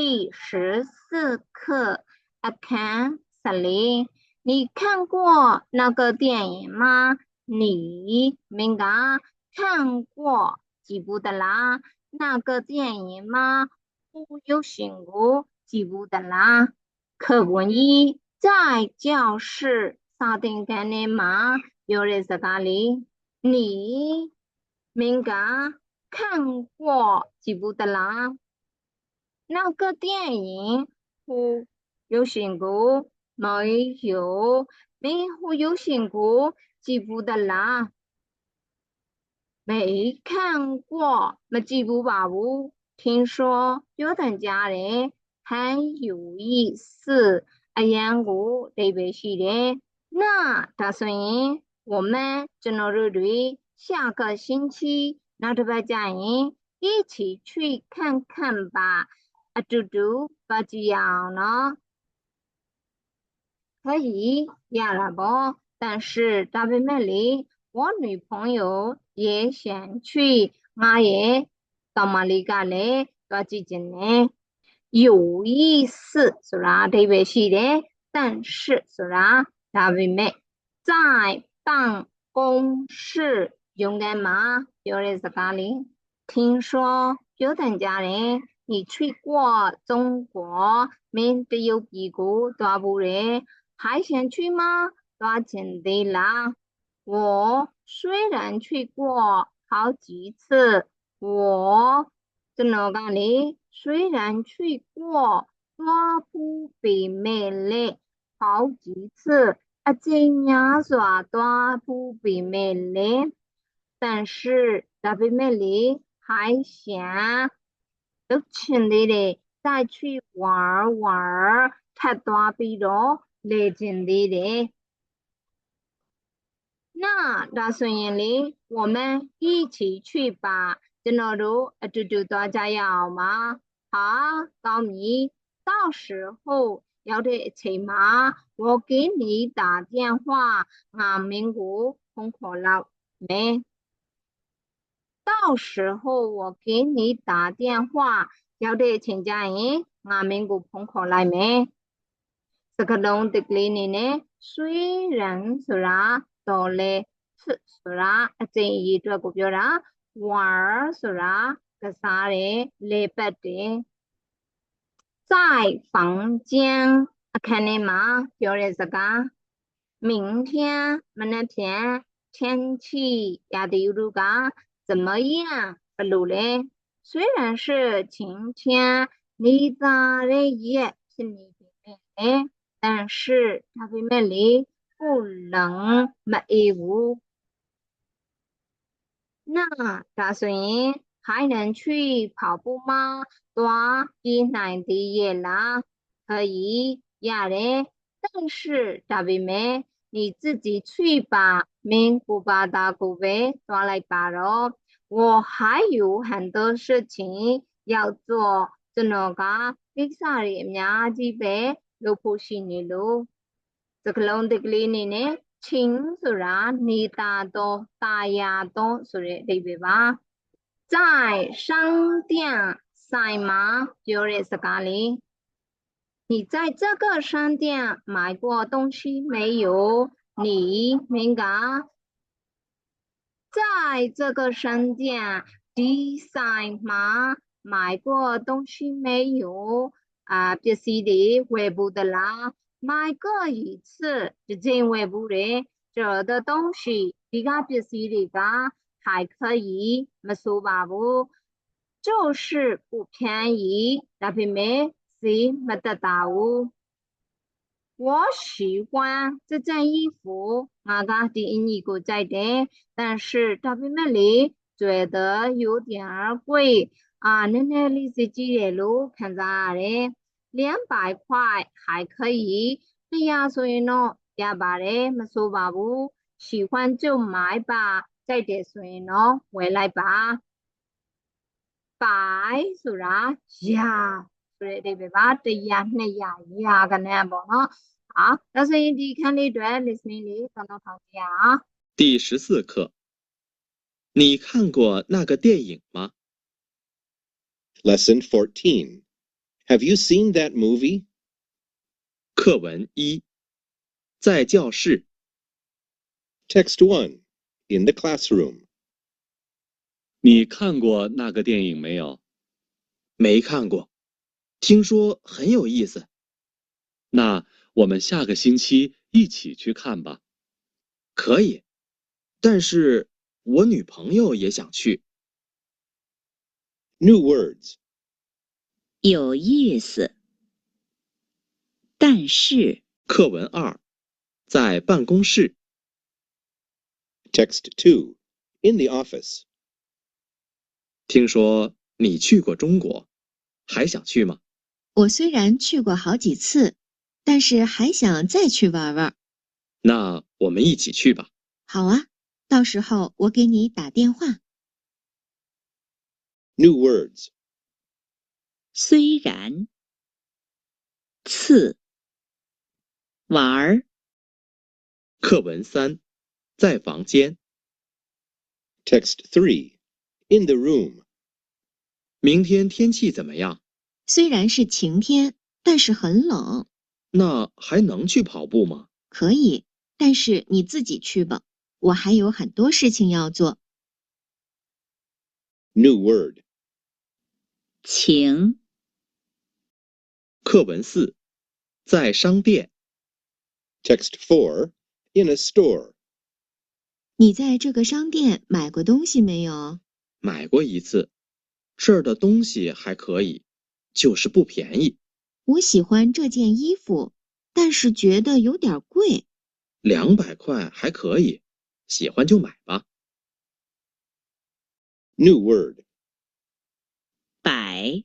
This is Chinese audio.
第十四课，Akan Sali，你看过那个电影吗？你明噶看过记不得啦？那个电影吗？我有想过记不得啦。课文一，在教室啥点干的吗？有人在哪里？你明噶看过记不得啦？那个电影我有想过没有？没我有想过记不得啦。没看过，没记不把握。听说有人家人很有意思，哎呀，我特别喜的。那打算我们只能入队，下个星期拿着把家人一起去看看吧。 啊，嘟嘟，不就要呢？可以，要了不？但是大妹妹里，我女朋友也想去，我也到马里嘎嘞，多几斤呢？有意思，是吧？特别是的，但是是吧？大妹妹在办公室用的吗？有的是咖喱。听说有的家人。 你去过中国，没得有几个大不嘞？还想去吗？多钱的啦？我虽然去过好几次，我在哪个里？虽然去过多不北美丽，好几次，啊，真呀说多不北美丽，但是在北美丽还想。都请你哋再去玩玩，太多比咯，来劲的嘞。那打算里，我们一起去吧。在那路，嘟嘟大家要吗？好，高米，到时候要得骑马，我给你打电话。俺明姑空可了没？到时候我给你打电话，要得请假人，俺们个朋友来没？这个龙的里呢，虽然是啦，到嘞是是啦，这一这个表啦，玩儿是啦，个啥嘞，来不的，在房间看你吗？表嘞这个，明天明那天天气也得有这个。 怎么样，不露嘞？虽然是晴天，你咋的也是你的妹但是他的妹里不能没衣服。那打算还能去跑步吗？多一难的也啦，可以呀嘞。但是大妹妹。你自己去吧，明古巴达古贝多来吧喽。我还有很多事情要做，真的噶，比啥的伢子呗，都不是你喽。这个龙的里呢呢，亲自让你大多大呀多，所以对不吧？在商店赛马就是这个里。 你在这个商店买过东西没有？你明噶？在这个商店 design 吗？买过东西没有？啊，必须的，外部的啦。买过一次，是真外部的。这的东西，这个必须的个，还可以，没说吧不？就是不便宜，那边没。谁没得到哦？我喜欢这件衣服，我个第一个在的，但是这边那里觉得有点贵啊！那那里是几点路？看咋的？两百块还可以。对呀，所以呢，两百的没说吧不？喜欢就买吧，再点以呢，回来吧。百是啥呀？ 对对对吧？这样那样一样个那不呢？好，那所以你看那段 listening 里刚刚旁边啊。第十四课，你看过那个电影吗？Lesson fourteen. Have you seen that movie? 课文一，在教室。Text one，In the classroom. 你看过那个电影没有？没看过，听说很有意思。那我们下个星期一起去看吧。可以，但是我女朋友也想去。New words. 有意思，但是课文二，在办公室。Text two, In the office. 听说你去过中国，还想去吗？我虽然去过好几次，但是还想再去玩玩。那我们一起去吧。好啊，到时候我给你打电话。New words. 虽然，次，玩儿，课文三，在房间。Text three, In the room. 明天天气怎么样？虽然是晴天，但是很冷。那还能去跑步吗？可以，但是你自己去吧，我还有很多事情要做。New word. 晴，课文四，在商店。Text four, in a store. 你在这个商店买过东西没有？买过一次，这儿的东西还可以，就是不便宜，我喜欢这件衣服，但是觉得有点贵。两百块还可以，喜欢就买吧。New word. 摆，